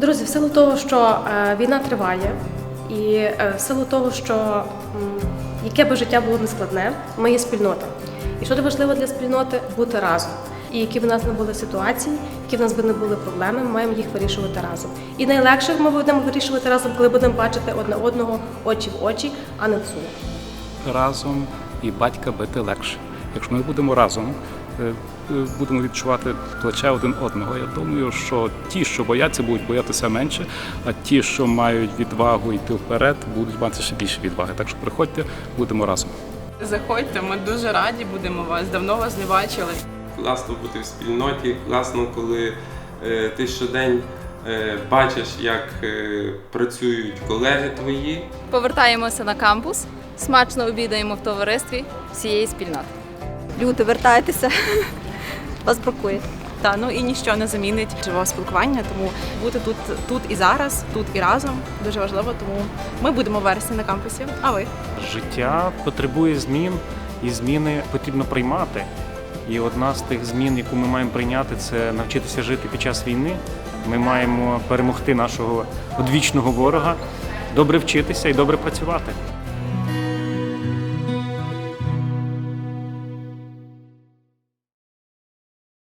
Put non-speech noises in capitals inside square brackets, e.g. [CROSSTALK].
Друзі, в силу того, що е, війна триває, і е, в силу того, що яке би життя було нескладне, ми є спільнота. І що важливо для спільноти бути разом. І які б у нас не були ситуації, які в нас би не були проблеми, ми маємо їх вирішувати разом. І найлегше ми будемо вирішувати разом, коли будемо бачити одне одного очі в очі, а не в сумах. разом і батька бити легше. Якщо ми будемо разом, будемо відчувати плече один одного. Я думаю, що ті, що бояться, будуть боятися менше, а ті, що мають відвагу йти вперед, будуть мати ще більше відваги. Так що приходьте, будемо разом. Заходьте, ми дуже раді будемо вас. Давно вас не бачили. класно бути в спільноті, класно, коли е, ти щодень е, бачиш, як е, працюють колеги твої, Повертаємося на кампус, смачно обідаємо в товаристві всієї спільноти. Люди, вертайтеся. [LAUGHS] Вас бракує. Та ну і ніщо не замінить живого спілкування, тому бути тут, тут і зараз, тут і разом дуже важливо. Тому ми будемо в вересні на кампусі. А ви? Життя потребує змін, і зміни потрібно приймати. І одна з тих змін, яку ми маємо прийняти, це навчитися жити під час війни. Ми маємо перемогти нашого одвічного ворога, добре вчитися і добре працювати.